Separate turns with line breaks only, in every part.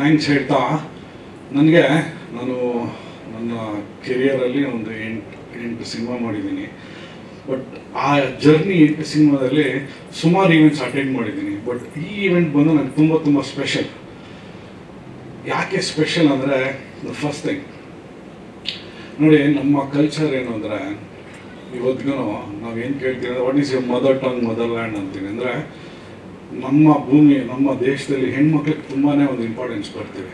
Thanks ಹೇಳ್ತಾ, ನನಗೆ ನಾನು ನನ್ನ ಕೆರಿಯರಲ್ಲಿ ಒಂದು ಎಂಟು ಎಂಟು ಸಿನಿಮಾ ಮಾಡಿದ್ದೀನಿ. ಬಟ್ ಆ ಜರ್ನಿ ಎಂಟು ಸಿನಿಮಾದಲ್ಲಿ ಸುಮಾರು ಈವೆಂಟ್ಸ್ ಅಟೆಂಡ್ ಮಾಡಿದ್ದೀನಿ. ಬಟ್ ಈ ಈವೆಂಟ್ ಬಂದು ನನಗೆ ತುಂಬ ತುಂಬ ಸ್ಪೆಷಲ್ ಯಾಕೆ ಸ್ಪೆಷಲ್ ಅಂದರೆ ದ ಫಸ್ಟ್ ಥಿಂಗ್ ನೋಡಿ, ನಮ್ಮ ಕಲ್ಚರ್ ಏನು ಅಂದರೆ ಇವತ್ತಿಗೂ ನಾವೇನು ಕೇಳ್ತೀವಿ ಅಂದರೆ what is your mother tongue motherland ಅಂತೀವಿ ಅಂದರೆ ನಮ್ಮ ಭೂಮಿ, ನಮ್ಮ ದೇಶದಲ್ಲಿ ಹೆಣ್ಮಕ್ಳಿಗೆ ತುಂಬಾ ಒಂದು ಇಂಪಾರ್ಟೆನ್ಸ್ ಕೊಡ್ತೀವಿ.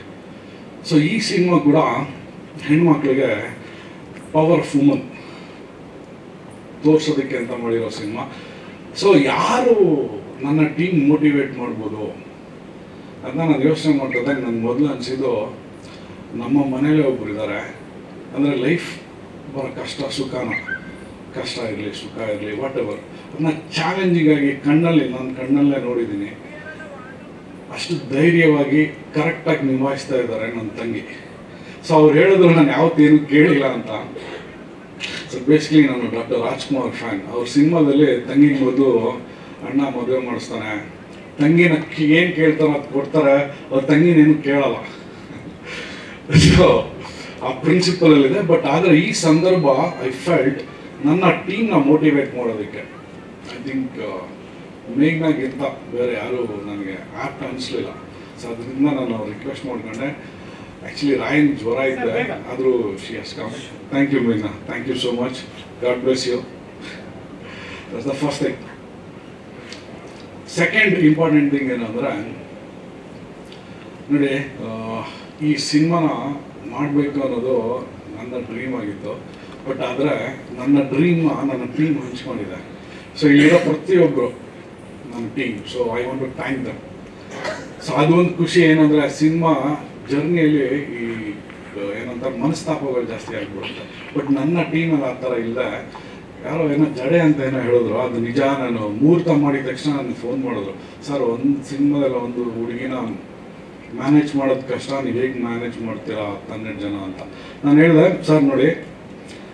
ಸೊ ಈ ಸಿನಿಮಾ ಕೂಡ ಹೆಣ್ಮಕ್ಳಿಗೆ ಪವರ್ ವುಮನ್ ತೋರ್ಸೋದಕ್ಕೆ ಅಂತ ಮಾಡಿರೋ ಸಿನಿಮಾ ಸೊ ಯಾರು ನನ್ನ ಟೀಮ್ ಮೋಟಿವೇಟ್ ಮಾಡ್ಬೋದು? ಅದನ್ನ ನಾನು ಯೋಚನೆ ಮಾಡ್ತಿದ್ದಾಗ ನನಗೆ ಮೊದಲು ಅನಿಸಿದ್ದು ನಮ್ಮ ಮನೇಲಿ ಒಬ್ರು ಇದ್ದಾರೆ ಅಂದರೆ ಲೈಫ್ ಬರೋ ಕಷ್ಟ, ಸುಖನ? ಕಷ್ಟ ಇರಲಿ, ಸುಖ ಇರಲಿ ವಾಟ್ ಎವರ್ ಅದನ್ನ ಚಾಲೆಂಜಿಂಗ್ ಆಗಿ ಕಣ್ಣಲ್ಲಿ, ನಾನು ಕಣ್ಣಲ್ಲೇ ನೋಡಿದ್ದೀನಿ. ಅಷ್ಟು ಧೈರ್ಯವಾಗಿ ಕರೆಕ್ಟಾಗಿ ನಿಭಾಯಿಸ್ತಾ ಇದ್ದಾರೆ ನನ್ನ ತಂಗಿ. ಸೊ ಅವ್ರು ಹೇಳಿದ್ರು ನಾನು ಯಾವತ್ತೇನು ಕೇಳಿಲ್ಲ ಅಂತ. ಸೊ ಬೇಸಿಕಲಿ ನಾನು ಡಾಕ್ಟರ್ ರಾಜ್ಕುಮಾರ್ ಫ್ಯಾನ್ ಅವ್ರ ಸಿನಿಮಾದಲ್ಲಿ ತಂಗಿಗೆ ಮೊದಲು ಅಣ್ಣ ಮದುವೆ ಮಾಡಿಸ್ತಾನೆ. ತಂಗಿನ ಏನು ಕೇಳ್ತಾರೋ ಅದು ಕೊಡ್ತಾರೆ. ಅವ್ರ ತಂಗಿನೇನು ಕೇಳಲ್ಲ. ಸೊ ಆ ಪ್ರಿನ್ಸಿಪಲಲ್ಲಿದೆ ಬಟ್ ಆದರೆ ಈ ಸಂದರ್ಭ ಐ ಫೆಲ್ಟ್ ನನ್ನ ಟೀಮ್ನ ಮೋಟಿವೇಟ್ ಮಾಡೋದಕ್ಕೆ. ಐ ಥಿಂಕ್ ಮೇಘ್ನಾಗಿಂತ ಬೇರೆ ಯಾರು ನನಗೆ ಆಪ್ ಅನಿಸ್ಲಿಲ್ಲ. ಸೊ ಅದರಿಂದ ನಾನು ರಿಕ್ವೆಸ್ಟ್ ಮಾಡ್ಕೊಂಡೆ. ಆ್ಯಕ್ಚುಲಿ ರಾಯನ್ ಜ್ವರ ಇದ್ದೆ ಆದರೂ she has come thank you ಮೇಘ್ನಾ thank you so much God bless you that's the first thing second important thing ಏನಂದ್ರೆ ನೋಡಿ ಈ ಸಿನಿಮಾನ ಮಾಡಬೇಕು ಅನ್ನೋದು ನನ್ನ ಡ್ರೀಮ್ ಆಗಿತ್ತು. ಬಟ್ ಆದರೆ ನನ್ನ ಡ್ರೀಮ್ ನನ್ನ ಟೀಮ್ ಹಂಚ್ಕೊಂಡಿದೆ ಸೊ ಇಲ್ಲಿರೋ ಪ್ರತಿಯೊಬ್ಬರು ನಮ್ಮ team so I want to time them so ಅದೊಂದು ಖುಷಿ ಏನಂದರೆ ಸಿನಿಮಾ ಜರ್ನಿಯಲ್ಲಿ ಈ ಏನಂತ ಏನಂತಾರೆ ಮನಸ್ತಾಪಗಳು ಜಾಸ್ತಿ ಆಗಿಬಿಡುತ್ತೆ ಬಟ್ ನನ್ನ ಟೀಮಲ್ಲಿ ಆ ಥರ ಇಲ್ಲ ಯಾರೋ ಏನೋ ಜಡೆ ಅಂತ ಏನೋ ಹೇಳಿದ್ರು ಅದು ನಿಜ ನಾನು ಮುಹೂರ್ತ ಮಾಡಿದ ತಕ್ಷಣ ನನಗೆ ಫೋನ್ ಮಾಡಿದ್ರು ಸರ್ ಒಂದು ಸಿನಿಮಾದಲ್ಲಿ ಒಂದು ಹುಡುಗಿನ ಮ್ಯಾನೇಜ್ ಮಾಡೋದು ಕಷ್ಟ ನೀವು ಹೇಗೆ ಮ್ಯಾನೇಜ್ ಮಾಡ್ತೀರಾ ಹತ್ತು ಹನ್ನೆರಡು ಜನ ಅಂತ ನಾನು ಹೇಳಿದೆ ಸರ್ ನೋಡಿ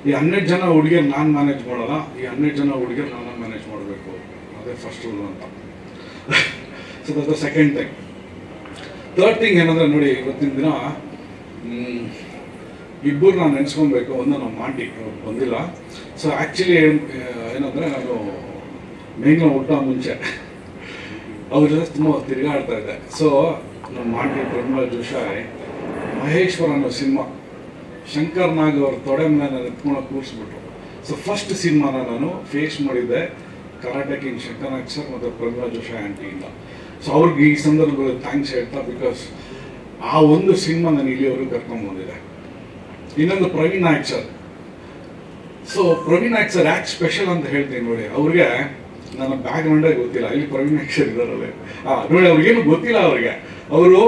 ಈ ಹನ್ನೆರಡು ಜನ ಹುಡುಗಿಯರು ನಾನು ಮ್ಯಾನೇಜ್ ಮಾಡೋಲ್ಲ ಈ ಹನ್ನೆರಡು ಜನ ಹುಡುಗಿಯರು ನಾನು ಫಸ್ಟ್ ರೂಲ್ ಅಂತ. So that the second thing third thing ಏನಂದ್ರೆ ನೋಡಿ, ಇವತ್ತಿನ ದಿನ ಇಬ್ಬರು ನಾನು ನೆನೆಸ್ಕೊಬೇಕು ಒಂದು ನಮ್ಮ ಅವ್ರು ಬಂದಿಲ್ಲ. ಸೊ ಆ್ಯಕ್ಚುಲಿ ಏನಂದರೆ ನಾನು ಮೇಘ್ನ ಊಟ ಮುಂಚೆ. ಅವ್ರ ಜೊತೆ ತುಂಬ ತಿರುಗಾಡ್ತಾ ಇದ್ದೆ. ಸೊ ನಮ್ಮ ಆಂಟಿ ಪ್ರಮಾಲ್ ಜೋಶಾಯ್ ಮಹೇಶ್ವರ ಅನ್ನೋ ಸಿನಿಮಾ. ಶಂಕರ್ ನಾಗ್ ಅವ್ರ ತೊಡೆ ಮೇಲೆ ನಾನು ಎತ್ಕೊಂಡು ಕೂರಿಸ್ಬಿಟ್ರು. ಸೊ ಫಸ್ಟ್ ಸಿನಿಮಾನ ನಾನು ಫೇಸ್ ಮಾಡಿದ್ದೆ. Karate in Shankar Nag sir ಮತ್ತು ಪ್ರಜ್ಮಲ್ ಜೋಶಾಯ್ ಆಂಟಿಯಿಂದ ಸೊ ಅವ್ರಿಗೆ ಈ ಸಂದರ್ಭದಲ್ಲಿ ಥ್ಯಾಂಕ್ಸ್ ಹೇಳ್ತಾ ಬಿಕಾಸ್ ಆ ಒಂದು ಸಿನಿಮಾ ನಾನು ಇಲ್ಲಿವರೆಗೂ ಕರ್ಕೊಂಡು ಬಂದಿದೆ. ಇನ್ನೊಂದು Praveen Nayak sir so Praveen Nayak sir ಯಾಕೆ ಸ್ಪೆಷಲ್ ಅಂತ ಹೇಳ್ತೀನಿ ನೋಡಿ. ಅವ್ರಿಗೆ ನನ್ನ ಬ್ಯಾಕ್ ಗ್ರೌಂಡೇ ಗೊತ್ತಿಲ್ಲ. ಇಲ್ಲಿ ಪ್ರವೀಣ್ ನಾಯಕ್ ಸರ್ ಇದ್ದಾರಲ್ಲ. ಹಾಂ ನೋಡಿ, ಅವ್ರಿಗೇನು ಗೊತ್ತಿಲ್ಲ ಅವ್ರಿಗೆ. ಅವರು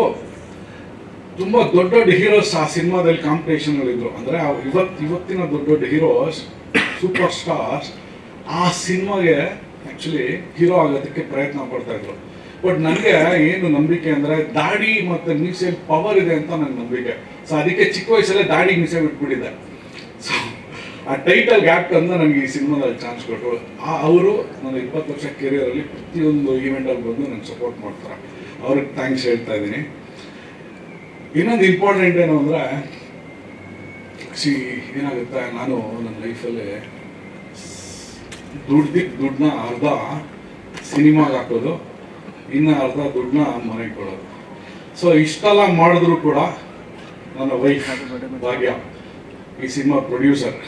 ತುಂಬ ದೊಡ್ಡ ದೊಡ್ಡ ಹೀರೋಸ್ ಆ ಸಿನಿಮಾದಲ್ಲಿ ಕಾಂಪಿಟೇಷನ್ಗಳಿದ್ರು ಅಂದರೆ ಇವತ್ತು ಇವತ್ತಿನ ದೊಡ್ಡ ದೊಡ್ಡ ಹೀರೋಸ್ ಸೂಪರ್ ಸ್ಟಾರ್ಸ್ ಆ ಸಿನಿಮಾಗೆ ಆ್ಯಕ್ಚುಲಿ ಹೀರೋ ಆಗೋದಕ್ಕೆ ಪ್ರಯತ್ನ ಪಡ್ತಾ ಇದ್ರು. ಬಟ್ ನನಗೆ ಏನು ನಂಬಿಕೆ ಅಂದರೆ ದಾಡಿ ಮತ್ತು ಮೀಸೆ ಪವರ್ ಇದೆ ಅಂತ ನನ್ನ ನಂಬಿಕೆ. ಸೊ ಅದಕ್ಕೆ ಚಿಕ್ಕ ವಯಸ್ಸಲ್ಲೇ ದಾಡಿ ಮೀಸೆ ಬಿಟ್ಬಿಟ್ಟಿದ್ದೆ. ಸೊ ಆ ಟೈಟಲ್ ಗ್ಯಾಪ್ ಅಂತ ನನಗೆ ಈ ಸಿನಿಮಾದಲ್ಲಿ ಚಾನ್ಸ್ ಕೊಟ್ಟರು ಆ ಅವರು ನನ್ನ ಇಪ್ಪತ್ತು ವರ್ಷ ಕೆರಿಯರಲ್ಲಿ ಪ್ರತಿಯೊಂದು ಈವೆಂಟಲ್ಲಿ ಬಂದು ನನಗೆ ಸಪೋರ್ಟ್ ಮಾಡ್ತಾರೆ. ಅವ್ರಿಗೆ ಥ್ಯಾಂಕ್ಸ್ ಹೇಳ್ತಾ ಇದ್ದೀನಿ. ಇನ್ನೊಂದು ಇಂಪಾರ್ಟೆಂಟ್ ಏನು ಅಂದರೆ ಸಿ ಏನಾಗುತ್ತೆ, ನಾನು ನನ್ನ ಲೈಫಲ್ಲಿ ದುಡ್ದಿದ್ದ ದುಡ್ಡನ್ನ ಅರ್ಧ ಸಿನಿಮಾಗೆ ಹಾಕೋದು, ಇನ್ನು ಅರ್ಧ ದುಡ್ಡನ್ನ ಮನೆಗೆ ಕೊಡೋದು. ಸೊ ಇಷ್ಟೆಲ್ಲ ಮಾಡಿದ್ರು ಕೂಡ ನನ್ನ ವೈಫ್ ಭಾಗ್ಯ, ಈ ಸಿನಿಮಾ ಪ್ರೊಡ್ಯೂಸರ್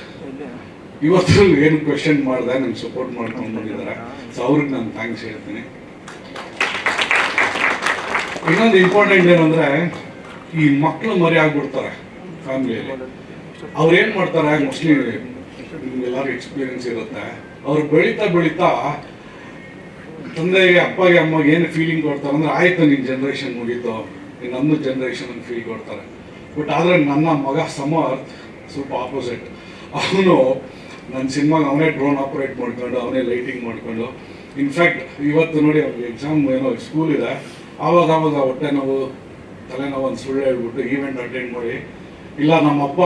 ಇವತ್ತು ಏನು ಕ್ವೆಶನ್ ಮಾಡಿದೆ ನಂಗೆ ಸಪೋರ್ಟ್ ಮಾಡ್ಕೊಂಡು ಬಂದಿದ್ದಾರೆ. ಸೊ ಅವ್ರಿಗೆ ನಾನು ಥ್ಯಾಂಕ್ಸ್ ಹೇಳ್ತೀನಿ. ಇನ್ನೊಂದು ಇಂಪಾರ್ಟೆಂಟ್ ಏನಂದ್ರೆ, ಈ ಮಕ್ಕಳು ಮರಿ ಆಗ್ಬಿಡ್ತಾರೆ ಫ್ಯಾಮಿಲಿಯಲ್ಲಿ ಅವ್ರು ಏನು ಮಾಡ್ತಾರೆ ಮೋಸ್ಟ್ಲಿ ನಿಮ್ಗೆಲ್ಲರೂ ಎಕ್ಸ್ಪೀರಿಯನ್ಸ್ ಇರುತ್ತೆ. ಅವ್ರು ಬೆಳೀತಾ ಬೆಳೀತಾ ತಂದೆಗೆ, ಅಪ್ಪಗೆ, ಅಮ್ಮಗೆ ಏನು ಫೀಲಿಂಗ್ ಕೊಡ್ತಾರೆ ಅಂದ್ರೆ, ಆಯ್ತು ನಿನ್ನ ಜನ್ರೇಷನ್ ಮುಗೀತು. ನಮ್ಮದು ಜನ್ರೇಷನ್ ಅಂತ ಫೀಲ್ ಕೊಡ್ತಾರೆ. ಬಟ್ ಆದರೆ ನನ್ನ ಮಗ ಸಮರ್ಥ್ ಸ್ವಲ್ಪ ಆಪೋಸಿಟ್ ಅವನು ನನ್ನ ಸಿನಿಮಾಗೆ ಅವನೇ ಡ್ರೋನ್ ಆಪರೇಟ್ ಮಾಡ್ಕೊಂಡು, ಅವನೇ ಲೈಟಿಂಗ್ ಮಾಡ್ಕೊಂಡು. ಇನ್ಫ್ಯಾಕ್ಟ್ ಇವತ್ತು ನೋಡಿ ಅವ್ರಿಗೆ ಎಕ್ಸಾಮ್ ಏನೋ ಸ್ಕೂಲ್ ಇದೆ. ಆವಾಗ ಆವಾಗ ಹೊಟ್ಟೆ ನೋವು ತಲೆನೋವು ಒಂದು ಸುಳ್ಳು ಹೇಳ್ಬಿಟ್ಟು ಈವೆಂಟ್ ಅಟೆಂಡ್ ಮಾಡಿ, ಇಲ್ಲ, ನಮ್ಮಪ್ಪ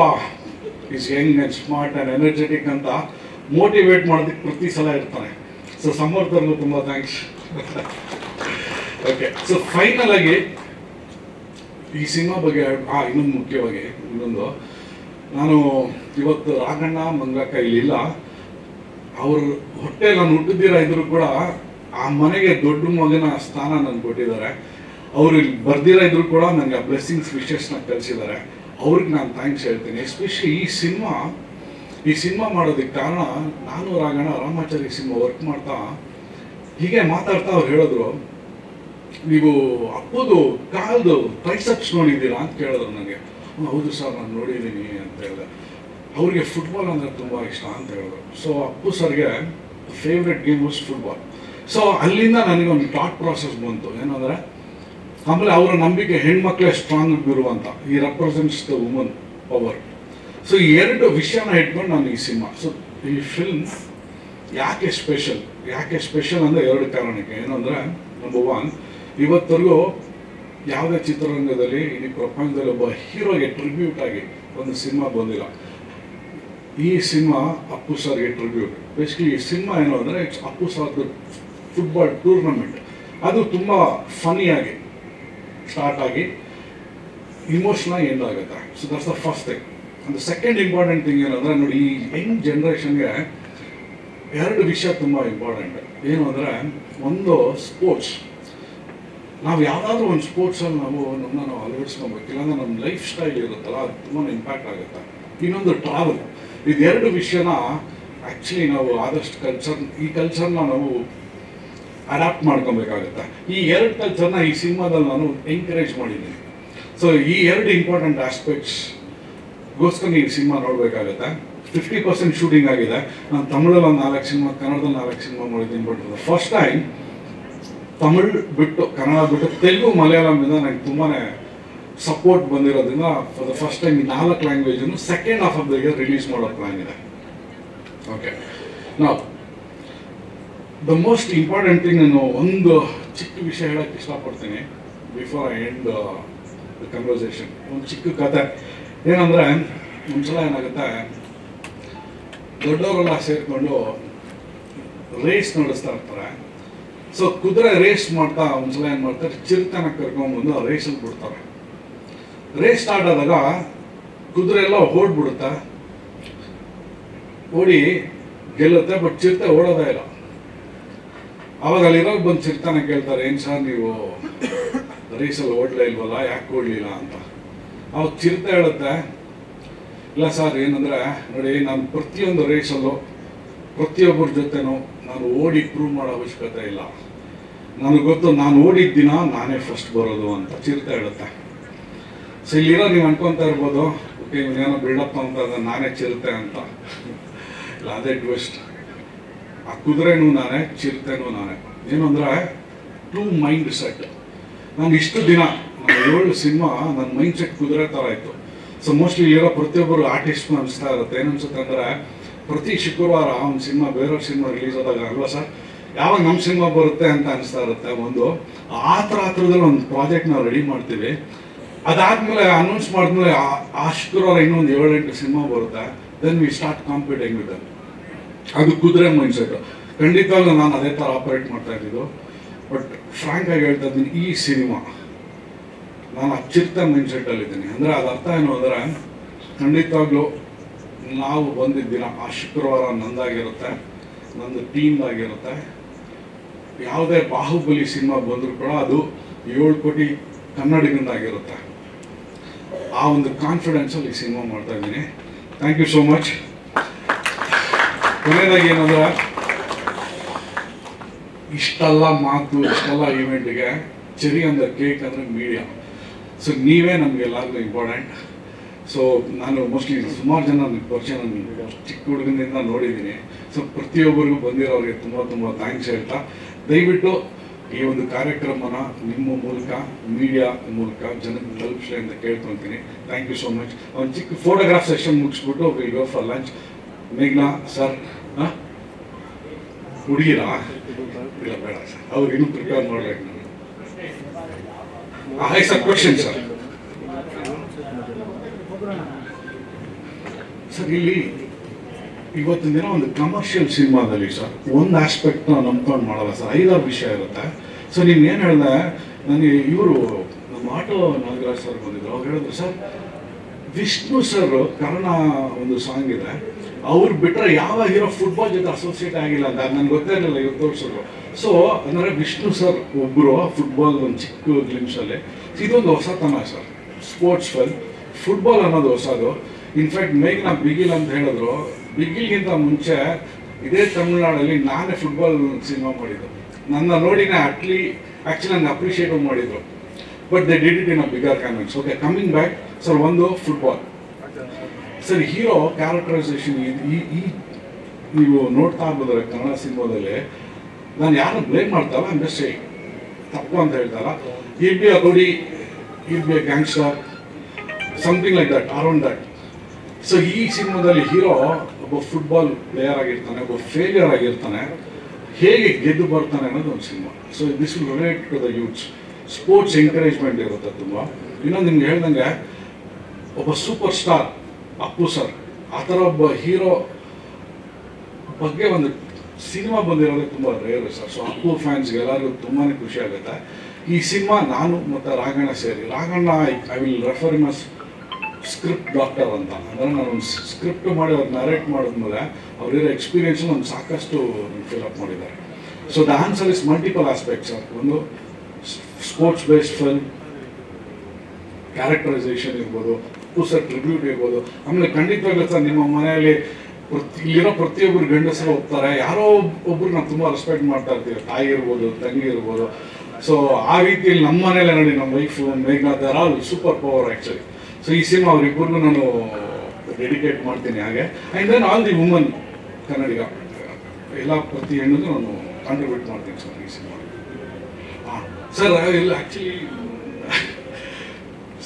is young and smart and energetic ಅಂತ ಮೋಟಿವೇಟ್ ಮಾಡೋದಕ್ಕೆ ಪ್ರತಿ ಸಲ ಇರ್ತಾನೆ ಸೊ ಸಮರ್ಥರ್ಗೂ ತುಂಬ ಥ್ಯಾಂಕ್ಸ್ ಓಕೆ ಸೊ ಫೈನಲ್ ಆಗಿ ಈ ಸಿನಿಮಾ ಬಗ್ಗೆ, ಆ, ಇನ್ನೊಂದು ಮುಖ್ಯವಾಗಿ, ಇನ್ನೊಂದು. ನಾನು ಇವತ್ತು ರಾಘಣ್ಣ, ಮಂಗಕ್ಕ ಇಲ್ಲಿಲ್ಲ. ಅವರು ಹೊಟ್ಟೆ ನಾನು ಹುಟ್ಟಿದ್ದೀರ ಇದ್ರು ಕೂಡ ಆ ಮನೆಗೆ ದೊಡ್ಡ ಮಗನ ಸ್ಥಾನ ನನ್ಗೆ ಕೊಟ್ಟಿದ್ದಾರೆ. ಅವರು ಇಲ್ಲಿ ಬರ್ದಿರ ಇದ್ರು ಕೂಡ ನನಗೆ ಆ ಬ್ಲೆಸ್ಸಿಂಗ್ಸ್ ವಿಶೇಷನ ಕಲಿಸಿದ್ದಾರೆ ಅವ್ರಿಗೆ ನಾನು ಥ್ಯಾಂಕ್ಸ್ ಹೇಳ್ತೀನಿ. ಎಸ್ಪೆಷಲಿ ಈ ಸಿನಿಮಾ ಈ ಸಿನಿಮಾ ಮಾಡೋದಕ್ಕೆ ಕಾರಣ ನಾನು ರಾಗಣ ರಾಮಾಚಾರ್ಯ ಸಿನಿಮಾ ವರ್ಕ್ ಮಾಡ್ತಾ ಹೀಗೆ ಮಾತಾಡ್ತಾ ಅವ್ರು ಹೇಳಿದ್ರು, ನೀವು ಅಪ್ಪದು, ಕಾಲ್ದು ಟ್ರೈಸಪ್ಸ್ ನೋಡಿದ್ದೀರಾ? ಅಂತ ಕೇಳಿದ್ರು ನನಗೆ. ಹೌದು ಸರ್, ನಾನು ನೋಡಿದ್ದೀನಿ, ಅಂತ ಹೇಳಿದೆ. ಅವ್ರಿಗೆ ಫುಟ್ಬಾಲ್ ಅಂದರೆ ತುಂಬ ಇಷ್ಟ ಅಂತ ಹೇಳಿದ್ರು. ಸೊ ಅಪ್ಪು ಸರ್ಗೆ favourite game was football so ಅಲ್ಲಿಂದ ನನಗೆ ಒಂದು ಥಾಟ್ ಪ್ರಾಸೆಸ್ ಬಂತು ಏನಂದರೆ ಆಮೇಲೆ ಅವರ ನಂಬಿಕೆ ಹೆಣ್ಮಕ್ಳೇ ಸ್ಟ್ರಾಂಗ್ ಅಂತ ಈ represents the woman power so ಎರಡು ವಿಷಯನ ಇಟ್ಕೊಂಡು ನಾನು ಈ ಸಿನಿಮಾ. ಸೊ ಈ ಫಿಲ್ಮ್ ಯಾಕೆ ಸ್ಪೆಷಲ್ ಯಾಕೆ ಸ್ಪೆಷಲ್ ಅಂದರೆ ಎರಡು ಕಾರಣಕ್ಕೆ. ಏನಂದರೆ ನಂಬರ್ ಒನ್ ಇವತ್ತರೆಗೂ ಯಾವುದೇ ಚಿತ್ರರಂಗದಲ್ಲಿ, ಇಡೀ ಪ್ರಪಂಚದಲ್ಲಿ ಒಬ್ಬ ಹೀರೋಗೆ ಟ್ರಿಬ್ಯೂಟ್ ಆಗಿ ಒಂದು ಸಿನಿಮಾ ಬಂದಿಲ್ಲ. ಈ ಸಿನಿಮಾ ಅಪ್ಪು ಸರ್ಗೆ ಟ್ರಿಬ್ಯೂಟ್ ಬೇಸಿಕಲಿ ಈ ಸಿನಿಮಾ ಏನು ಅಂದರೆ ಇಟ್ಸ್ ಅಪ್ಪು ಸರ್ದು ಫುಟ್ಬಾಲ್ ಟೂರ್ನಮೆಂಟ್ ಅದು ತುಂಬ ಫನಿಯಾಗಿ ಸ್ಟಾರ್ಟ್ ಆಗಿ ಇಮೋಷ್ನಲ್ ಎಂಡ್ ಆಗುತ್ತೆ. So that's the first thing and second important thing ಏನಂದ್ರೆ ನೋಡಿ, ಈ ಯಂಗ್ ಜನ್ರೇಷನ್ಗೆ ಎರಡು ವಿಷಯ ತುಂಬ ಇಂಪಾರ್ಟೆಂಟ್ ಏನು ಅಂದರೆ, ಒಂದು ಸ್ಪೋರ್ಟ್ಸ್ ನಾವು ಯಾವುದಾದ್ರೂ ಒಂದು ಸ್ಪೋರ್ಟ್ಸಲ್ಲಿ ನಾವು ನಮ್ಮನ್ನ ನಾವು ಅಳವಡಿಸ್ಕೊಬೇಕು ಇಲ್ಲಾಂದ್ರೆ ನಮ್ಮ ಲೈಫ್ ಸ್ಟೈಲ್ ಇರುತ್ತಲ್ಲ, ಅದು ತುಂಬಾ ಇಂಪ್ಯಾಕ್ಟ್ ಆಗುತ್ತೆ. ಇನ್ನೊಂದು ಟ್ರಾವೆಲ್ ಇದೆರಡು ವಿಷಯನ ಆ್ಯಕ್ಚುಲಿ ನಾವು ಆದಷ್ಟು ಕಲ್ಚರ್ ಈ ಕಲ್ಚರ್ನ ನಾವು ಅಡಾಪ್ಟ್ ಮಾಡ್ಕೊಬೇಕಾಗುತ್ತೆ. ಈ ಎರಡು ಕಲ್ಚರ್ನ ಈ ಸಿನಿಮಾದಲ್ಲಿ ನಾನು ಎಂಕರೇಜ್ ಮಾಡಿದ್ದೀನಿ. ಸೊ ಈ ಎರಡು ಇಂಪಾರ್ಟೆಂಟ್ ಆಸ್ಪೆಕ್ಟ್ಸ್ ಗೋಸ್ಕರ ನೀವು ಸಿನಿಮಾ ನೋಡಬೇಕಾಗುತ್ತೆ. ಫಿಫ್ಟಿ ಪರ್ಸೆಂಟ್ ಶೂಟಿಂಗ್ ಆಗಿದೆ. ನಾನು ತಮಿಳಲ್ಲಿ ಒಂದು ನಾಲ್ಕು ಸಿನಿಮಾ, ಕನ್ನಡದಲ್ಲಿ ನಾಲ್ಕು ಸಿನಿಮಾ ನೋಡಿದ್ದೀನಿ ಬಟ್ ಫಸ್ಟ್ ಟೈಮ್ ತಮಿಳ್ ಬಿಟ್ಟು, ಕನ್ನಡ ಬಿಟ್ಟು, ತೆಲುಗು ಮಲಯಾಳಮಿಂದ ನನಗೆ ತುಂಬಾ ಸಪೋರ್ಟ್ ಬಂದಿರೋದ್ರಿಂದ ಫಾರ್ ದ ಫಸ್ಟ್ ಟೈಮ್ ಈ ನಾಲ್ಕು ಲ್ಯಾಂಗ್ವೇಜನ್ನು second of of the year release ಮಾಡೋ ಪ್ಲಾನ್ ಇದೆ. ಓಕೆ ನಾವು ದ ಮೋಸ್ಟ್ ಇಂಪಾರ್ಟೆಂಟ್ ಥಿಂಗ್ ನಾನು ಒಂದು ಚಿಕ್ಕ ವಿಷಯ ಹೇಳಕ್ಕೆ ಇಷ್ಟಪಡ್ತೀನಿ before I end the conversation ಒಂದು ಚಿಕ್ಕ ಕತೆ. ಏನಂದರೆ, ಒಂದ್ಸಲ ಏನಾಗುತ್ತೆ, ದೊಡ್ಡವರೆಲ್ಲ ಸೇರಿಕೊಂಡು ರೇಸ್ ನಡೆಸ್ತಾ ಇರ್ತಾರೆ. ಸೊ ಕುದುರೆ ರೇಸ್ ಮಾಡ್ತಾ ಒಂದ್ಸಲ ಏನು ಮಾಡ್ತಾರೆ, ಚಿರತನ ಕರ್ಕೊಂಡ್ಬಂದು ರೇಸಲ್ಲಿ ಬಿಡ್ತಾರೆ. ರೇಸ್ ಸ್ಟಾರ್ಟ್ ಆದಾಗ ಕುದುರೆ ಎಲ್ಲ ಓಡ್ಬಿಡುತ್ತೆ. ಓಡಿ ಗೆಲ್ಲುತ್ತೆ ಬಟ್ ಚಿರತೆ ಓಡೋದೇ ಇಲ್ಲ. ಅವಾಗ ಅಲ್ಲಿರೋ ಬಂದು ಚಿರ್ತಾನ ಕೇಳ್ತಾರೆ, ಏನು ಸರ್ ನೀವು ರೇಸಲ್ಲಿ ಓಡಲೇ ಇಲ್ವಲ್ಲ, ಯಾಕೆ ಓಡಲಿಲ್ಲ? ಅಂತ. ಅವಾಗ ಚಿಂತೆ ಹೇಳುತ್ತೆ, ಇಲ್ಲ ಸರ್, ಏನಂದರೆ ನೋಡಿ, ನಾನು ಪ್ರತಿಯೊಂದು ರೇಸಲ್ಲೂ ಪ್ರತಿಯೊಬ್ಬರ ಜೊತೆನೂ ನಾನು ಓಡಿ ಪ್ರೂವ್ ಮಾಡೋ ಅವಶ್ಯಕತೆ ಇಲ್ಲ. ನನಗೆ ಗೊತ್ತು, ನಾನು ಓಡಿದ ದಿನ ನಾನೇ ಫಸ್ಟ್ ಬರೋದು ಅಂತ ಚಿರತೆ ಹೇಳುತ್ತೆ. ಸೊ ಇಲ್ಲಿರೋ ನೀವು ಅನ್ಕೊಂತ ಇರ್ಬೋದು ಓಕೆ ಇವನೇನೋ ಬಿಲ್ಡಪ್ ಅಂತ ನಾನೇ ಚಿರತೆ ಅಂತ. ಇಲ್ಲ, ಅದೇ ಟ್ವಿಸ್ಟ್ ಆ ಕುದುರೆನೂ ನಾನೇ ಚಿರತೆನೂ ನಾನೇ. ಏನು ಅಂದರೆ ಟೂ ಮೈಂಡ್ ಸೆಟ್ ನಾನು ಇಷ್ಟು ದಿನ ಏಳು ಸಿನಿಮಾ ನನ್ನ ಮೈಂಡ್ ಸೆಟ್ ಕುದುರೆ ಥರ ಇತ್ತು ಸೊ ಮೋಸ್ಟ್ಲಿ ಇರೋ ಪ್ರತಿಯೊಬ್ಬರು ಆರ್ಟಿಸ್ಟ್ನ ಅನಿಸ್ತಾ ಇರುತ್ತೆ. ಏನನ್ಸುತ್ತೆ ಅಂದರೆ, ಪ್ರತಿ ಶುಕ್ರವಾರ ಅವ್ನ ಸಿನಿಮಾ, ಬೇರೆಯವ್ರ ಸಿನಿಮಾ ರಿಲೀಸ್ ಆದಾಗ ಅಲ್ವಾ ಸರ್ ಯಾವಾಗ ನಮ್ಮ ಸಿನಿಮಾ ಬರುತ್ತೆ ಅಂತ ಅನಿಸ್ತಾ ಇರುತ್ತೆ ಒಂದು. ಆ ಥರ ಹತ್ರದಲ್ಲಿ ಒಂದು ಪ್ರಾಜೆಕ್ಟ್ ನಾವು ರೆಡಿ ಮಾಡ್ತೀವಿ. ಅದಾದ್ಮೇಲೆ ಅನೌನ್ಸ್ ಮಾಡಿದ್ಮೇಲೆ ಆ- ಶುಕ್ರವಾರ ಇನ್ನೊಂದು ಏಳೆಂಟು ಸಿನಿಮಾ ಬರುತ್ತೆ. Then we start competing with ಅದು ಕುದುರೆ ಮೈಂಡ್ ಸೆಟ್. ಖಂಡಿತವಾಗ್ಲೂ ನಾನು ಅದೇ ಥರ ಆಪರೇಟ್ ಮಾಡ್ತಾ ಇದ್ದಿದ್ದು. ಬಟ್ ಫ್ರಾಂಕ್ ಆಗಿ ಹೇಳ್ತಾ ಇದ್ದೀನಿ, ಈ ಸಿನಿಮಾ ನಾನು ಅಚ್ಚಿತ್ತ ಮೈಂಡ್ ಇದ್ದೀನಿ. ಅಂದರೆ ಅದು ಅರ್ಥ ಏನು ಅಂದರೆ, ಖಂಡಿತವಾಗ್ಲೂ ನಾವು ಬಂದಿದ್ದಿನ ಆ ಶುಕ್ರವಾರ ನಂದಾಗಿರುತ್ತೆ, ನಂದು ಟೀಮ್ದಾಗಿರುತ್ತೆ ಯಾವುದೇ ಬಾಹುಬಲಿ ಸಿನಿಮಾ ಬಂದರೂ ಕೂಡ ಅದು ಏಳು ಕೋಟಿ ಕನ್ನಡಿಗಂದಾಗಿರುತ್ತೆ ಆ ಒಂದು ಕಾನ್ಫಿಡೆನ್ಸಲ್ಲಿ ಈ ಸಿನಿಮಾ ಮಾಡ್ತಾ ಇದ್ದೀನಿ. ಥ್ಯಾಂಕ್ ಯು ಸೋ ಮಚ್ ಕೊನೆಯದಾಗಿ ಏನಂದ್ರೆ, ಇಷ್ಟೆಲ್ಲ ಮಾತು, ಇಷ್ಟೆಲ್ಲ ಈವೆಂಟ್ಗೆ ಚರಿ ಅಂದ್ರೆ ಕೇಕ್ ಅಂದರೆ ಮೀಡಿಯಾ ಸೊ ನೀವೇ ನಮಗೆಲ್ಲರಿಗೂ ಇಂಪಾರ್ಟೆಂಟ್ ಸೊ ನಾನು ಮೋಸ್ಟ್ಲಿ ಸುಮಾರು ಜನ ನನಗೆ ಪರಿಚಯ ನಾನು ಚಿಕ್ಕ ಹುಡುಗನಿಂದ ನೋಡಿದ್ದೀನಿ. ಸೊ ಪ್ರತಿಯೊಬ್ಬರಿಗೂ ಬಂದಿರೋರಿಗೆ ತುಂಬ ತುಂಬ ಥ್ಯಾಂಕ್ಸ್ ಹೇಳ್ತಾ. ದಯವಿಟ್ಟು ಈ ಒಂದು ಕಾರ್ಯಕ್ರಮನ ನಿಮ್ಮ ಮೂಲಕ ಮೀಡಿಯಾ ಮೂಲಕ, ಜನಕ್ಕೆ ತಲುಪಿಸಿ ಅಂತ ಕೇಳ್ಕೊತೀನಿ. ಥ್ಯಾಂಕ್ ಯು ಸೋ ಮಚ್ ಒಂದು ಚಿಕ್ಕ ಫೋಟೋಗ್ರಾಫ್ ಸೆಷನ್ ಮುಗಿಸ್ಬಿಟ್ಟು ವಿಲ್ ಗೋ ಫಾರ್ ಲಂಚ್ ಮೇಘ್ನಾ ಸರ್ ಹುಡುಗಿರಾ? ಇಲ್ಲ, ಬೇಡ ಸರ್ ಅವ್ರು ಇನ್ನೂ ಪ್ರಿಪೇರ್ ಮಾಡ್ಬೇಕು. ಹಾಯ್ ಸರ್ ಕ್ವಶನ್ ಸರ್ ಇಲ್ಲಿ ಇವತ್ತಿನ ದಿನ ಒಂದು ಕಮರ್ಷಿಯಲ್ ಸಿನಿಮಾದಲ್ಲಿ ಸರ್ ಒಂದು ಆಸ್ಪೆಕ್ಟ್ನ ನಂಬ್ಕೊಂಡು ಮಾಡಲ್ಲ ಸರ್ ಐದಾರು ವಿಷಯ ಇರುತ್ತೆ. ಸೊ ನೀನು ಏನು ಹೇಳಿದೆ? ನನಗೆ ಇವರು ನಮ್ಮ ಆಟೋ ನಾಗರಾಜ್ ಸರ್ ಬಂದಿದ್ರು. ಅವ್ರು ಹೇಳಿದ್ರು, ಸರ್, ವಿಷ್ಣು ಸರ್ ಕರ್ಣ ಒಂದು ಸಾಂಗ್ ಇದೆ. ಅವ್ರು ಬಿಟ್ಟರೆ ಯಾವ ಫುಟ್ಬಾಲ್ ಜೊತೆ ಅಸೋಸಿಯೇಟ್ ಆಗಿಲ್ಲ ಅಂತ? ನನ್ಗೆ ಗೊತ್ತೇ ಇರಲಿಲ್ಲ, ಇವ್ರು ತೋರಿಸಿದ್ರು. ಸೊ ಅಂದರೆ ವಿಷ್ಣು ಸರ್ ಒಬ್ಬರು ಫುಟ್ಬಾಲ್ ಒಂದು ಚಿಕ್ಕ ಗ್ಲಿಮ್ಸಲ್ಲಿ ಇದೊಂದು ಹೊಸತನ ಸರ್. ಸ್ಪೋರ್ಟ್ಸ್ ಫೈಲ್ ಫುಟ್ಬಾಲ್ ಅನ್ನೋದು ಹೊಸದು. ಇನ್ಫ್ಯಾಕ್ಟ್ ಮೇಘ್ನ ಬಿಗಿಲ್ ಅಂತ ಹೇಳಿದ್ರು. ಬಿಗಿಲ್ಗಿಂತ ಮುಂಚೆ ಇದೇ ತಮಿಳ್ನಾಡಲ್ಲಿ ನಾನೇ ಫುಟ್ಬಾಲ್ ಸಿನಿಮಾ ಮಾಡಿದ್ದು. ನನ್ನ ನೋಡಿನೇ ಅಟ್ಲಿ ಆ್ಯಕ್ಚುಲಿ ನಂಗೆ ಅಪ್ರಿಷಿಯೇಟ್ ಮಾಡಿದ್ರು. But they did it in a bigger canvas okay coming back sir ಒಂದು ಫುಟ್ಬಾಲ್ ಸರ್ ಹೀರೋ ಕ್ಯಾರೆಕ್ಟರೈಸೇಷನ್ ಈ ಈ ನೀವು ನೋಡ್ತಾ ಇರ್ಬೋದ್ರೆ ಕನ್ನಡ ಸಿನಿಮಾದಲ್ಲಿ ನಾನು ಯಾರು ಬ್ಲೇಮ್ ಮಾಡ್ತಾರ ಅಂದ್ರೆ ತಪ್ಪು ಅಂತ ಹೇಳ್ತಾರ it be a rowdy it be a gangster something like that around that so ಈ ಸಿನಿಮಾದಲ್ಲಿ ಹೀರೋ ಒಬ್ಬ ಫುಟ್ಬಾಲ್ ಪ್ಲೇಯರ್ ಆಗಿರ್ತಾನೆ, ಒಬ್ಬ ಫೇಲಿಯರ್ ಆಗಿರ್ತಾನೆ. ಹೇಗೆ ಗೆದ್ದು ಬರ್ತಾನೆ ಅನ್ನೋದು ಒಂದು cinema. So this will relate to the youths sports encouragement ಇರುತ್ತೆ ತುಂಬ. ಇನ್ನೊಂದು ನಿಮ್ಗೆ ಹೇಳ್ದಂಗೆ, ಒಬ್ಬ ಸೂಪರ್ ಸ್ಟಾರ್ ಅಪ್ಪು ಸರ್ ಆ ಥರ ಒಬ್ಬ ಹೀರೋ ಬಗ್ಗೆ ಒಂದು ಸಿನಿಮಾ ಬಂದಿರೋದು ತುಂಬ ರೇರ್ ಸರ್. ಸೊ ಅಪ್ಪು ಫ್ಯಾನ್ಸ್ಗೆ ಎಲ್ಲರಿಗೂ ತುಂಬಾ ಖುಷಿ ಆಗುತ್ತೆ. ಈ ಸಿನಿಮಾ ನಾನು ಮತ್ತು ರಾಘಣ್ಣ ಸೇರಿ. Raghanna I will refer as script doctor ಅಂತ. ಅಂದರೆ ನಾನು ಒಂದು ಸ್ಕ್ರಿಪ್ಟ್ ಮಾಡಿ ಅವ್ರು ನರೇಟ್ ಮಾಡಿದ್ಮೇಲೆ ಅವರಿರೋ ಎಕ್ಸ್ಪೀರಿಯನ್ಸ್ ಒಂದು ಸಾಕಷ್ಟು ಫಿಲಪ್ ಮಾಡಿದ್ದಾರೆ. So the answer is multiple aspect sir. ಒಂದು ಸ್ಪೋರ್ಟ್ಸ್ ಬೇಸ್ಡ್ ಫಿಲ್ಮ್ ಕ್ಯಾರೆಕ್ಟರೈಸೇಷನ್ ಇರ್ಬೋದು ಸರ್ ಟ್ರಿಬ್ಯೂಟ್ ಇರ್ಬೋದು. ಆಮೇಲೆ ಖಂಡಿತವಾಗ್ಲೂ ಸರ್, ನಿಮ್ಮ ಮನೆಯಲ್ಲಿ ಇಲ್ಲಿರೋ ಪ್ರತಿಯೊಬ್ಬರು ಗಂಡಸರು ಹೋಗ್ತಾರೆ. ಯಾರೋ ಒಬ್ಬರು ನಾವು ತುಂಬ ರೆಸ್ಪೆಕ್ಟ್ ಮಾಡ್ತಾ ಇರ್ತೀವಿ. ತಾಯಿ ಇರ್ಬೋದು, ತಂಗಿ ಇರ್ಬೋದು. ಸೊ ಆ ರೀತಿಯಲ್ಲಿ ನಮ್ಮ ಮನೇಲೆ ನೋಡಿ ನಮ್ಮ wife Meghanath all super power actually so ಈ ಸಿನಿಮಾ ಅವ್ರಿಬ್ಬರಿಗೂ ನಾನು ಡೆಡಿಕೇಟ್ ಮಾಡ್ತೀನಿ ಹಾಗೆ. And then all the woman Kannadiga, ಎಲ್ಲ ಪ್ರತಿ ಹೆಣ್ಣಿಗೂ ನಾನು ಕಾಂಟ್ರಿಬ್ಯೂಟ್ ಮಾಡ್ತೀನಿ ಸರ್ ಈ ಸಿನಿಮಾ ಹಾಂ ಸರ್ ಇಲ್ಲ ಆ್ಯಕ್ಚುಲಿ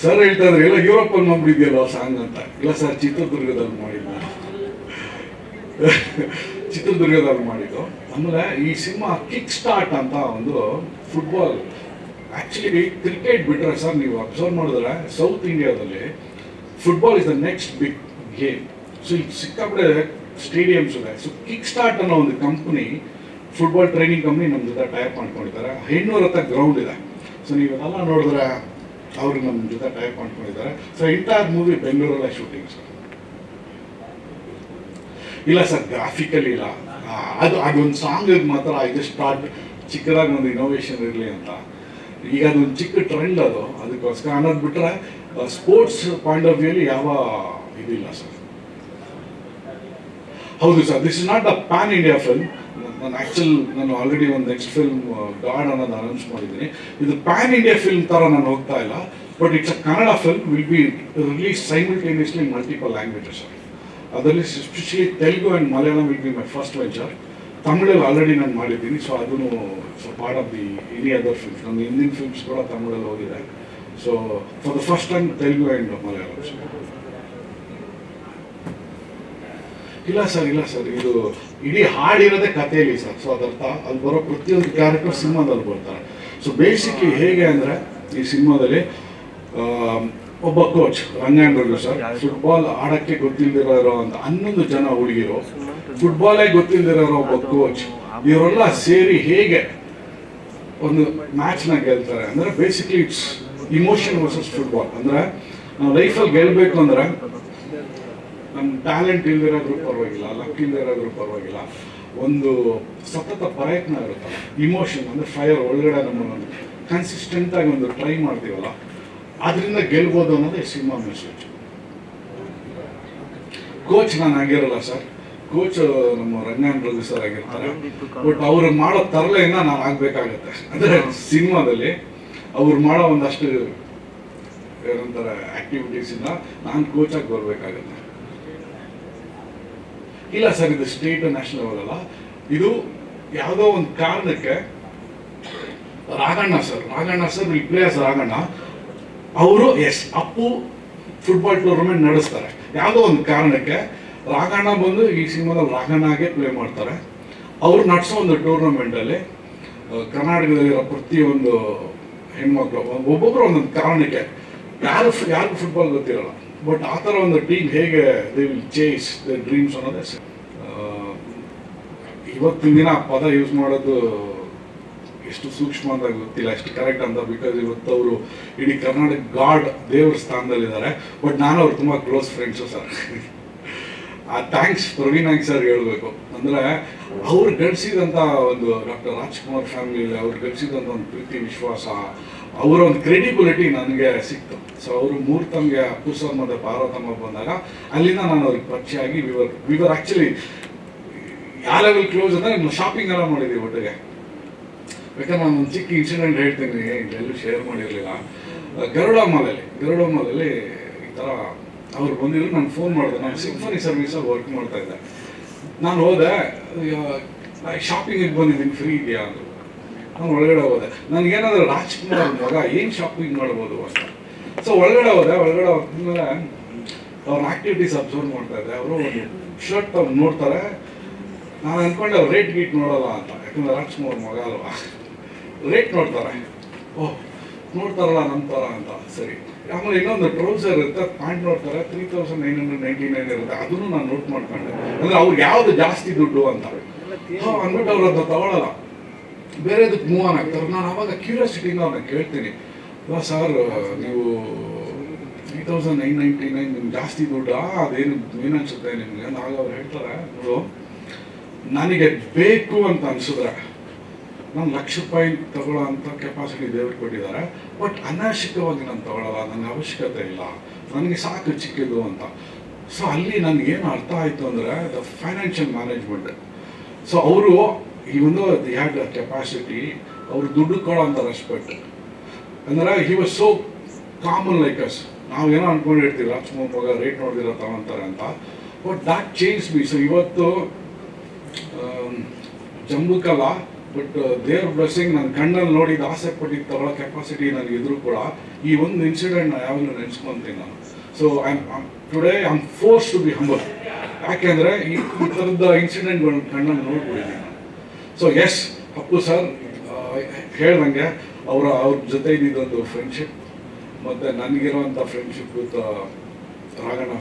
ಸರ್ ಹೇಳ್ತಾ ಇದ್ರೆ ಎಲ್ಲ ಯುರೋಪಲ್ಲಿ ಮಾಡಿಬಿಟ್ಟಿದ್ಯಲ್ಲ ಸಾಂಗ್ ಅಂತ. ಇಲ್ಲ ಸರ್ ಚಿತ್ರದುರ್ಗದಲ್ಲಿ ಮಾಡಿದ್ದ ಚಿತ್ರದುರ್ಗದಲ್ಲಿ ಮಾಡಿದ್ದು. ಅಂದರೆ ಈ ಸಿನಿಮಾ ಕಿಕ್ ಸ್ಟಾರ್ಟ್ ಅಂತ ಒಂದು ಫುಟ್ಬಾಲ್ ಆ್ಯಕ್ಚುಲಿ ಕ್ರಿಕೆಟ್ ಬಿಟ್ಟರೆ ಸರ್ ನೀವು ಅಬ್ಸರ್ವ್ ಮಾಡಿದ್ರೆ ಸೌತ್ ಇಂಡಿಯಾದಲ್ಲಿ football is the next big game so ಇಲ್ಲಿ ಸಿಕ್ಕಾಪಡೆ ಸ್ಟೇಡಿಯಮ್ಸ್ ಇದೆ. ಸೊ ಕಿಕ್ ಸ್ಟಾರ್ಟ್ ಅನ್ನೋ ಒಂದು ಕಂಪ್ನಿ ಫುಟ್ಬಾಲ್ ಟ್ರೈನಿಂಗ್ ಕಂಪ್ನಿ ನಮ್ಮ ಜೊತೆ ಟೈಪ್ ಮಾಡ್ಕೊಂಡಿದ್ದಾರೆ. ಹೆಣ್ಣೂರ ಹತ್ರ ಗ್ರೌಂಡ್ ಇದೆ. ಸೊ ನೀವು ನೋಡಿದ್ರೆ ಅವರು ನಮ್ಮ ಜೊತೆ ಟೈಪ್ ಮಾಡ್ಕೊಂಡಿದ್ದಾರೆ. ಸೊ ಇಂಥ ಮೂವಿ ಬೆಂಗಳೂರಲ್ಲೇ ಶೂಟಿಂಗ್ ಸರ್ ಇಲ್ಲ ಸರ್ ಗ್ರಾಫಿಕಲಿ ಇಲ್ಲ. ಅದು, ಅದೊಂದು ಸಾಂಗ್ ಮಾತ್ರ ಇದು ಸ್ಟಾರ್ಟ್ ಚಿಕ್ಕದಾಗಿ ಒಂದು ಇನೋವೇಷನ್ ಇರಲಿ ಅಂತ. ಈಗ ಅದೊಂದು ಚಿಕ್ಕ ಟ್ರೆಂಡ್ ಅದು. ಅದಕ್ಕೋಸ್ಕರ ಅನ್ನೋದು ಬಿಟ್ರೆ ಸ್ಪೋರ್ಟ್ಸ್ ಪಾಯಿಂಟ್ ಆಫ್ ವ್ಯೂಲಿ ಯಾವ ಇದಿಲ್ಲ ಸರ್. ಹೌದು sir this is not a pan India film ನಾನು ಆ್ಯಕ್ಚುಲ್ ನಾನು ಆಲ್ರೆಡಿ ಒಂದು ನೆಕ್ಸ್ಟ್ ಫಿಲ್ಮ್ ಗಾಡ್ ಅನ್ನೋದು ಅನೌನ್ಸ್ ಮಾಡಿದ್ದೀನಿ. ಇದು ಪ್ಯಾನ್ ಇಂಡಿಯಾ ಫಿಲ್ಮ್ ಥರ ನಾನು ಹೋಗ್ತಾ ಇಲ್ಲ. But it's a Kannada film will be release simultaneously multiple languages sir ಅದರಲ್ಲಿ especially Telugu and Malayalam will be my first venture ತಮಿಳಲ್ಲಿ already ನಾನು ಮಾಡಿದ್ದೀನಿ ಸೊ ಅದನ್ನು so part of the any other films ನನ್ನ ಹಿಂದಿನ ಫಿಲ್ಮ್ಸ್ ಕೂಡ ತಮಿಳಲ್ಲಿ ಹೋಗಿದೆ. So for the first time Telugu and Malayalam ಇಲ್ಲ sir ಇಲ್ಲ ಸರ್ ಇದು ಇಡೀ ಹಾಡಿರೋದೇ ಕಥೆಯಲ್ಲಿ ಸರ್ ಸೊ ಅದರ್ಥ, ಅಲ್ಲಿ ಬರೋ ಪ್ರತಿಯೊಂದು ಕ್ಯಾರೆಕ್ಟರ್ ಸಿನಿಮಾದಲ್ಲಿ ಬರ್ತಾರೆ. ಸೊ ಬೇಸಿಕ್ಲಿ ಹೇಗೆ ಅಂದರೆ, ಈ ಸಿನಿಮಾದಲ್ಲಿ ಒಬ್ಬ coach Rangayana Raghu sir. Football ಆಡಕ್ಕೆ ಗೊತ್ತಿಲ್ದಿರೋ ಅಂತ ಹನ್ನೊಂದು ಜನ ಹುಡುಗಿರು. ಫುಟ್ಬಾಲೇ ಗೊತ್ತಿಲ್ದಿರೋ ಒಬ್ಬ ಕೋಚ್ ಇವರೆಲ್ಲ ಸೇರಿ ಹೇಗೆ ಒಂದು ಮ್ಯಾಚ್ನ ಗೆಲ್ತಾರೆ? ಅಂದರೆ basically it's emotion versus football ಅಂದರೆ ನಾವು ಲೈಫಲ್ಲಿ ಗೆಲ್ಲಬೇಕು ಅಂದರೆ ನಮ್ಮ ಟ್ಯಾಲೆಂಟ್ ಇಲ್ದಿರೋದ್ರೂ ಪರವಾಗಿಲ್ಲ ಲಕ್ ಇಲ್ದಿರೋದ್ರೂ ಪರವಾಗಿಲ್ಲ. ಒಂದು ಸತತ ಪ್ರಯತ್ನ ಇರುತ್ತೆ ಇಮೋಷನ್ ಅಂದರೆ ಫೈರ್ ಒಳಗಡೆ ನಮ್ಮ ಕನ್ಸಿಸ್ಟೆಂಟ್ ಆಗಿ ಒಂದು ಟ್ರೈ ಮಾಡ್ತೀವಲ್ಲ ಅದರಿಂದ ಗೆಲ್ಬೋದು ಅನ್ನೋದೇ ಸಿನಿಮಾ ಮೆಸೇಜ್ ಕೋಚ್ ನಾನು ಆಗಿರಲ್ಲ ಸರ್ ಕೋಚ್ ನಮ್ಮ ರಂಗಾಯಣ್ ರಘು ಸರ್ ಆಗಿರ್ತಾರೆ. ಬಟ್ ಅವ್ರು ಮಾಡೋ ತರಲೆಯನ್ನು ನಾನು ಆಗ್ಬೇಕಾಗತ್ತೆ. ಅಂದರೆ ಸಿನಿಮಾದಲ್ಲಿ ಅವ್ರು ಮಾಡೋ ಒಂದಷ್ಟು ಏನಂತಾರೆ ಆ್ಯಕ್ಟಿವಿಟೀಸಿಂದ ನಾನು ಕೋಚಾಗಿ ಬರ್ಬೇಕಾಗತ್ತೆ. ಇಲ್ಲ ಸರ್ ಇದು ಸ್ಟೇಟ್ ನ್ಯಾಷನಲ್ ಲೆವೆಲ್ ಅಲ್ಲ. ಇದು ಯಾವುದೋ ಒಂದು ಕಾರಣಕ್ಕೆ Raghanna sir Raghanna sir will players Raghanna ಅವರು, ಎಸ್, ಅಪ್ಪು ಫುಟ್ಬಾಲ್ ಟೂರ್ನಮೆಂಟ್ ನಡೆಸ್ತಾರೆ. ಯಾವುದೋ ಒಂದು ಕಾರಣಕ್ಕೆ ರಾಘಣ್ಣ ಬಂದು ಈ ಸಿನಿಮಾದಲ್ಲಿ ರಾಘಣ್ಣಗೆ ಪ್ಲೇ ಮಾಡ್ತಾರೆ. ಅವ್ರು ನಡೆಸೋ ಒಂದು ಟೂರ್ನಮೆಂಟಲ್ಲಿ ಕರ್ನಾಟಕದಲ್ಲಿರೋ ಪ್ರತಿಯೊಂದು ಹೆಣ್ಮಕ್ಳು ಒಬ್ಬೊಬ್ಬರು ಒಂದೊಂದು ಕಾರಣಕ್ಕೆ, ಯಾರು ಯಾರಿಗೂ ಫುಟ್ಬಾಲ್ ಗೊತ್ತಿರಲ್ಲ ಬಟ್ ಆ ಥರ ಒಂದು ಟೀಮ್ ಹೇಗೆ they will chase the dreams ಅನ್ನೋದೇ ಇವತ್ತಿನ ದಿನ ಪದ ಯೂಸ್ ಮಾಡೋದು ಎಷ್ಟು ಸೂಕ್ಷ್ಮ ಅಂತ ಗೊತ್ತಿಲ್ಲ, ಎಷ್ಟು ಕರೆಕ್ಟ್ ಅಂತ ಬಿಕಾಸ್ ಇವತ್ತು ಅವರು ಇಡೀ ಕರ್ನಾಟಕ ಗಾಡ್ ದೇವ್ರ ಸ್ಥಾನದಲ್ಲಿದ್ದಾರೆ. ಬಟ್ ನಾನು ಅವ್ರು ತುಂಬ ಕ್ಲೋಸ್ ಫ್ರೆಂಡ್ಸು ಸರ್. ಆ ಥ್ಯಾಂಕ್ಸ್ ಪ್ರವೀಣ್ ನಾಯ್ಕ್ ಸರ್ ಹೇಳಬೇಕು. ಅಂದರೆ ಅವ್ರು ಗಳಿಸಿದಂಥ ಒಂದು ಡಾಕ್ಟರ್ ರಾಜ್ಕುಮಾರ್ ಫ್ಯಾಮಿಲಿ ಅವ್ರು ಗಳಿಸಿದಂಥ ಒಂದು ಪ್ರೀತಿ, ವಿಶ್ವಾಸ, ಅವರ ಒಂದು ಕ್ರೆಡಿಬಿಲಿಟಿ ನನಗೆ ಸಿಕ್ತು. ಸೊ ಅವರು ಮೂರು ತಮಗೆ ಮತ್ತು ಪಾರ್ವತಮ್ಮ ಬಂದಾಗ ಅಲ್ಲಿಂದ ನಾನು ಅವ್ರಿಗೆ ಪರಿಚಯ ಆಗಿ ವಿವರ್ ವಿವರ್ ಆ್ಯಕ್ಚುಲಿ ಯಾವ ಲೆವೆಲ್ ಕ್ಲೋಸ್ ಅಂದರೆ ಶಾಪಿಂಗ್ ಎಲ್ಲ ಮಾಡಿದ್ದೀವಿ ಒಟ್ಟಿಗೆ. ಬೇಕಾದ್ರೆ ನಾನು ಒಂದು ಚಿಕ್ಕ ಇನ್ಸಿಡೆಂಟ್ ಹೇಳ್ತೀನಿ ಎಲ್ಲೂ ಶೇರ್ ಮಾಡಿರಲಿಲ್ಲ. ಗರುಡ ಮಾಲಲ್ಲಿ ಗರುಡ ಮಾಲಲ್ಲಿ ಈ ಥರ ಅವ್ರು ಬಂದಿದ್ರು, ನಾನು ಫೋನ್ ಮಾಡಿದೆ. ನಾನು ಸಿಂಫನಿ ಸರ್ವಿಸಲ್ಲಿ ವರ್ಕ್ ಮಾಡ್ತಾ ಇದ್ದೆ. ನಾನು ಹೋದೆ ಶಾಪಿಂಗಿಗೆ ಬಂದಿದ್ದೀನಿ ಫ್ರೀ ಇದೆಯಾ ಅಂದರು. ನಾನು ಒಳಗಡೆ ಹೋದೆ. ನನಗೇನಾದ್ರೂ ರಾಜ್ಕುಮಾರ್ ಮಗ, ಏನು ಶಾಪಿಂಗ್ ಮಾಡ್ಬೋದು ಅಂತ. ಸೊ ಒಳಗಡೆ ಹೋದೆ, ಒಳಗಡೆ ಹೋದ್ಮೇಲೆ ಅವ್ರ ಆಕ್ಟಿವಿಟೀಸ್ ಅಬ್ಸರ್ವ್ ಮಾಡ್ತಾ ಇದ್ದೆ. ಅವರು ಒಂದು ಶರ್ಟ್ ಅವ್ರು ನೋಡ್ತಾರೆ. ನಾನು ಅನ್ಕೊಂಡೆ ಅವ್ರು ರೇಟ್ ಗೀಟ್ ನೋಡೋಲ್ಲ ಅಂತ. ಯಾಕಂದ್ರೆ ರಾಜ್ಕುಮಾರ್ ಮಗ ಅಲ್ವಾ. ರೇಟ್ ನೋಡ್ತಾರೆ. ಓಹ್ ನೋಡ್ತಾರಲ್ಲ ಥರ ಅಂತ. ಸರಿ. ಆಮೇಲೆ ಇನ್ನೊಂದು ಟ್ರೌಸರ್ ಇರುತ್ತೆ ಪ್ಯಾಂಟ್ ನೋಡ್ತಾರೆ three thousand nine hundred ninety nine ಇರುತ್ತೆ. ಅದನ್ನು ನಾನು ನೋಟ್ ಮಾಡ್ಕೊಂಡೆ. ಅಂದ್ರೆ ಅವ್ರಿಗೆ ಯಾವ್ದು ಜಾಸ್ತಿ ದುಡ್ಡು ಅಂತ. ಅಂದ್ಬಿಟ್ಟು ಅವ್ರ ಹತ್ರ ತಗೊಳ್ಳಲ್ಲ ಬೇರೆದಕ್ಕೆ ಮೂವ್ ಆನ್ ಆಗ್ತಾರೆ. ನಾನು ಅವಾಗ ಕ್ಯೂರಿಯಾಸಿಟಿಯಿಂದ ಅವ್ರನ್ನ ಕೇಳ್ತೀನಿ. ಸರ್ ನೀವು three thousand nine ninety nine ನಿಮ್ಗೆ ಜಾಸ್ತಿ ದುಡ್ಡಾ? ಅದೇನು ಏನು ಅನ್ಸುತ್ತೆ ನಿಮಗೆ ಆಗ ಅವ್ರು ಹೇಳ್ತಾರೆ, ನೋಡು, ನನಗೆ ಬೇಕು ಅಂತ ಅನ್ಸಿದ್ರೆ ನಾನು ಲಕ್ಷ ರೂಪಾಯಿ ತಗೊಳ್ಳೋ ಅಂತ ಕೆಪಾಸಿಟಿ ದೇವ್ರಿಗೆ ಕೊಟ್ಟಿದ್ದಾರೆ. ಬಟ್ ಅನಾವಶ್ಯಕವಾಗಿ ನಾನು ತಗೊಳ್ಳಲ್ಲ, ನನಗೆ ಅವಶ್ಯಕತೆ ಇಲ್ಲ. ನನಗೆ ಸಾಕು ಚಿಕ್ಕಿದ್ದು ಅಂತ. ಸೊ ಅಲ್ಲಿ ನನಗೇನು ಅರ್ಥ ಆಯಿತು ಅಂದರೆ ದ ಫೈನಾನ್ಷಿಯಲ್ ಮ್ಯಾನೇಜ್ಮೆಂಟ್ ಸೊ ಅವರು ಈ ಒಂದು ದಿ ಕೆಪಾಸಿಟಿ ಅವ್ರು ದುಡ್ಡು ಕೊಡೋ ಅಂತ ರೆಸ್ಪೆಕ್ಟ್ ಅಂದರೆ he was so common like us ನಾವೇನೋ ಅನ್ಕೊಂಡಿರ್ತೀವಿ ರಾಜ್ಕುಮಾರ್ ಮಗ ರೇಟ್ ನೋಡಿದಿರ ತಗೊಂತಾರೆ ಅಂತ. But that change me so ಇವತ್ತು ಜಂಬುಕಲ್ಲ ಬಟ್ ದೇವ್ರ ಬ್ಲೆಸ್ಸಿಂಗ್ ನನ್ನ ಕಣ್ಣಲ್ಲಿ ನೋಡಿ ಆಸೆ ಪಟ್ಟಿದ್ದು ತಗೊಳ್ಳೋ ಕೆಪಾಸಿಟಿ ನನಗೆ ಇದ್ರು ಕೂಡ. ಈ ಒಂದು ಇನ್ಸಿಡೆಂಟ್ ನಾನು ಯಾವಾಗಲೂ ನೆನೆಸ್ಕೊಂತೀನಿ ನಾನು. So I today I am force to be humble ಯಾಕೆಂದರೆ ಈ ಈ ಥರದ ಇನ್ಸಿಡೆಂಟ್ಗಳನ್ನ ಕಣ್ಣಲ್ಲಿ ನೋಡ್ಬಿಟ್ಟಿದ್ದೀನಿ ನಾನು. ಸೊ ಎಸ್ ಅಪ್ಪು ಸರ್ ಹೇಳ್ದಂಗೆ ಅವರ, ಅವ್ರ ಜೊತೆ ಇದ್ದಿದ್ದೊಂದು ಫ್ರೆಂಡ್ಶಿಪ್ ಮತ್ತು ನನಗಿರುವಂಥ ಫ್ರೆಂಡ್ಶಿಪ್ ವಿತ್ ರಾಘಣ್ಣ